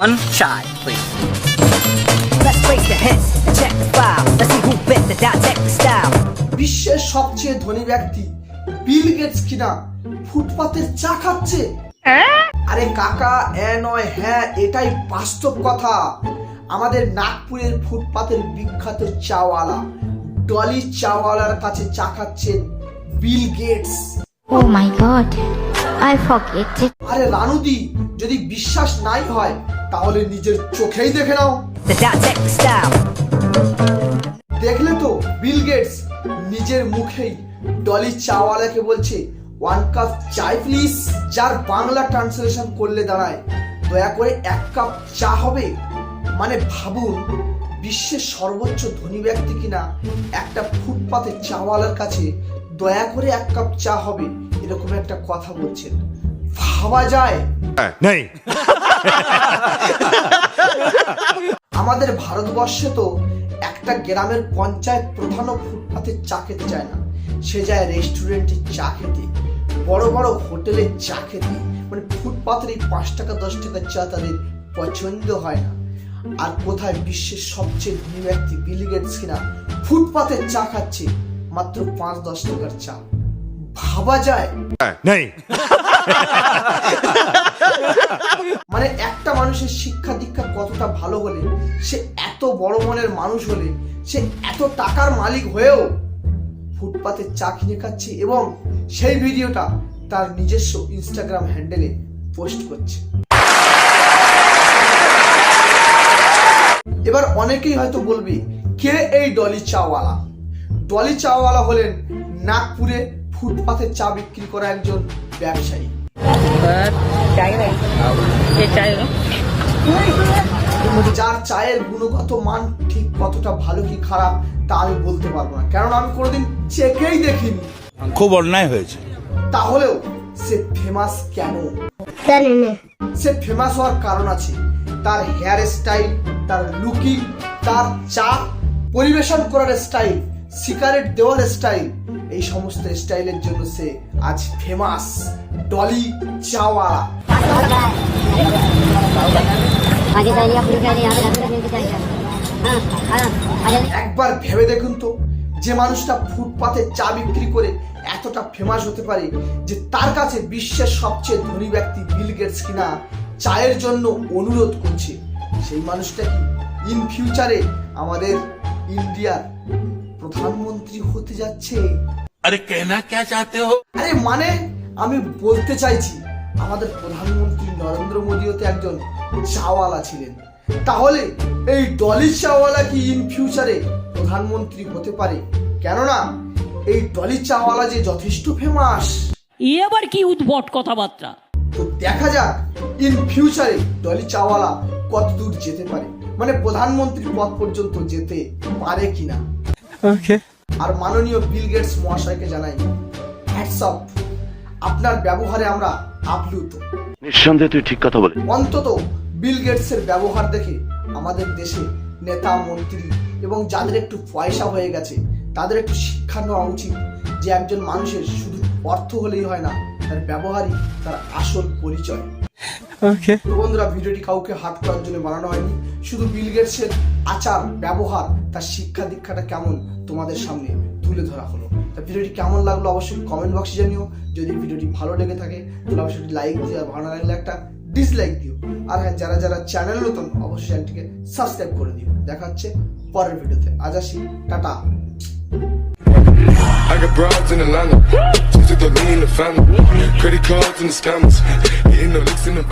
One shot, please. Let's break the hits and check the file. Let's see who bit the dot tech style. বিশ্বের সবচেয়ে ধনী ব্যক্তি Bill Gates কিনা ফুটপাতের চা খাচ্ছে আরে কাকা এ নয় হ্যাঁ এটাই বাস্তব কথা আমাদের নাগপুরের ফুটপাতের বিখ্যাত চাওয়ালা ডলি চাওয়ালার কাছে চা খাচ্ছেন Bill Gates Oh my god, I forget it. আরে রানুদি যদি বিশ্বাস নাই হয় তাহলে নিজের চোখেই দেখে নাও. দেখলে তো বিল গেটস নিজের মুখেই ডলি চাওয়ালাকে বলছে ওয়ান কাপ চাই প্লিজ যার বাংলা ট্রান্সলেশন করলে দাঁড়ায় দয়া করে এক কাপ চা হবে? মানে ভাবুন বিশ্বের সর্বোচ্চ ধনী ব্যক্তি কিনা একটা ফুটপাতে চাওয়ালার কাছে দয়া করে এক কাপ চা হবে এরকম একটা কথা বলছেন। ভাবা যায়। नहीं আমাদের ভারতবর্ষে তো একটা গ্রামের পঞ্চায়েত প্রধানও ফুটপাতে চা খেতে চায় না। সে যায় রেস্টুরেন্টে চা খেতে বড় বড় হোটেলে চা খেতে। মানে ফুটপাতের এই পাঁচ টাকা দশ টাকার চা তাদের পছন্দ হয় না। আর কোথায় বিশ্বের সবচেয়ে ধনী ব্যক্তি বিল গেটস কিনা ফুটপাতে চা খাচ্ছে মাত্র পাঁচ দশ টাকার চা। ভাবা যায়। नहीं ভালো হলে, সে এত বড় মনের মানুষ হলে, সে এত টাকার মালিক হয়েও ফুটপাতে চা কিনে খাচ্ছে এবং সেই ভিডিওটা তার নিজস্ব ইনস্টাগ্রাম হ্যান্ডেলে পোস্ট করছে। এবার অনেকেই হয়তো বলবে, কে এই ডলি চাওয়ালা? ডলি চাওয়ালা হলেন নাগপুরে ফুটপাতে চা বিক্রি করা একজন ব্যবসায়ী। যার চায়ের গুণগত মান ঠিক কতটা ভালো কি খারাপ তা আমি বলতে পারব না। কারণ আমি কোনোদিন চেকেই দেখিনি। খুব অন্যায় হয়েছে। তাহলেও সে ফেমাস কেন? সে ফেমাস হওয়ার কারণ আছে। তার হেয়ার স্টাইল তার লুকিং তার চা পরিবেশন করার স্টাইল সিগারেট দেওয়ার স্টাইল এই সমস্ত স্টাইলের জন্য সে আজ ফেমাস ডলি চাওয়ালা একবার ভেবে দেখুন তো যে মানুষটা ফুটপাতে চা বিক্রি করে এতটা ফেমাস হতে পারে যে তার কাছে বিশ্বের সবচেয়ে ধনী ব্যক্তি বিল গেটস কিনা চায়ের জন্য অনুরোধ করছে। সেই মানুষটা কি ইন ফিউচারে আমাদের ইন্ডিয়ার প্রধানমন্ত্রী হতে যাচ্ছে? আরে কেনা কে চাতে হো? আরে মানে আমি বলতে চাইছি আমাদের প্রধানমন্ত্রী নরেন্দ্র মোদীও তো একজন চাওয়ালা ছিলেন। তাহলে এই ডলি চাওয়ালা কি ইন ফিউচারে প্রধানমন্ত্রী হতে পারে? কেননা এই ডলি চাওয়ালা যে যথেষ্ট ফেমাস এ আবার কি উদ্ভট কথাবার্তা? তো দেখা যাক ইন ফিউচারে ডলি চাওয়ালা কত দূর যেতে পারে। মানে প্রধানমন্ত্রী পদ পর্যন্ত যেতে পারে কিনা। আর মাননীয় বিল গেটস মহাশয়কে জানাই হ্যাটসঅপ আপনার ব্যবহারে আমরা আপ্লুত। নিঃসন্দেহে তুই ঠিক কথা বলে অন্তত বিল গেটসের ব্যবহার দেখে আমাদের দেশে নেতা মন্ত্রী এবং যাদের একটু পয়সা হয়ে গেছে তাদের একটু শিক্ষা নেওয়া উচিত যে একজন মানুষের শুধু অর্থ হলেই হয় না তার ব্যবহারই তার আসল পরিচয়। তো বন্ধুরা ভিডিওটি কাউকে হাত করার জন্য বানানো হয়নি শুধু বিল গেটসের আচার ব্যবহার তার শিক্ষা দীক্ষাটা কেমন তোমাদের সামনে তুলে ধরা হলো তা ভিডিওটি কেমন লাগল অবশ্যই কমেন্ট বক্সে জানিও যদি ভিডিওটি ভালো লেগে থাকে তাহলে অবশ্যই লাইক দিও আর ভালো লাগলে একটা ডিসলাইক দিও আর হ্যাঁ যারা যারা চ্যানেল নতুন অবশ্যই চ্যানেলটিকে সাবস্ক্রাইব করে দিও দেখা হচ্ছে পরের ভিডিওতে আজ আসি tata I got broads in Atlanta. Just to me in the family. Credit cards and the scammers. Hitting the licks in the back.